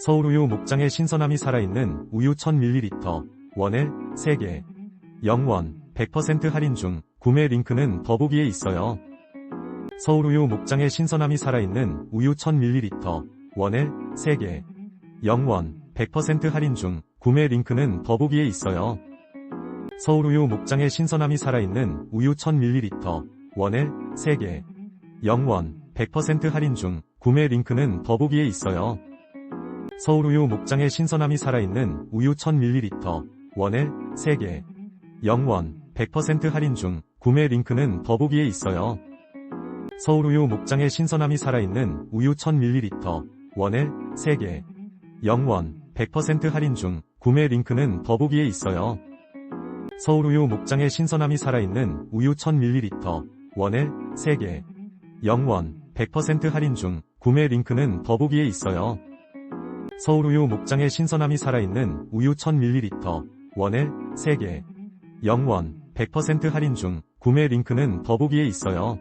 서울우유 목장의 신선함이 살아있는 우유 1000ml, 원액 3개, 0원, 100% 할인 중, 구매 링크는 더보기에 있어요. 서울우유 목장의 신선함이 살아있는 우유 1000ml, 원액 3개, 0원, 100% 할인 중, 구매 링크는 더보기에 있어요. 서울우유 목장의 신선함이 살아있는 우유 1000ml, 원액 3개, 0원, 100% 할인 중, 구매 링크는 더보기에 있어요. 서울우유 목장의 신선함이 살아있는 우유 1000ml, 원액 3개, 0원, 100% 할인 중, 구매 링크는 더보기에 있어요. 서울우유 목장의 신선함이 살아있는 우유 1000ml, 원액 3개, 0원, 100% 할인 중, 구매 링크는 더보기에 있어요. 서울우유 목장의 신선함이 살아있는 우유 1000ml, 원액 3개, 0원, 100% 할인 중, 구매 링크는 더보기에 있어요. 서울우유 목장의 신선함이 살아있는 우유 1000ml, 원액 3개, 0원, 100% 할인 중, 구매 링크는 더보기에 있어요.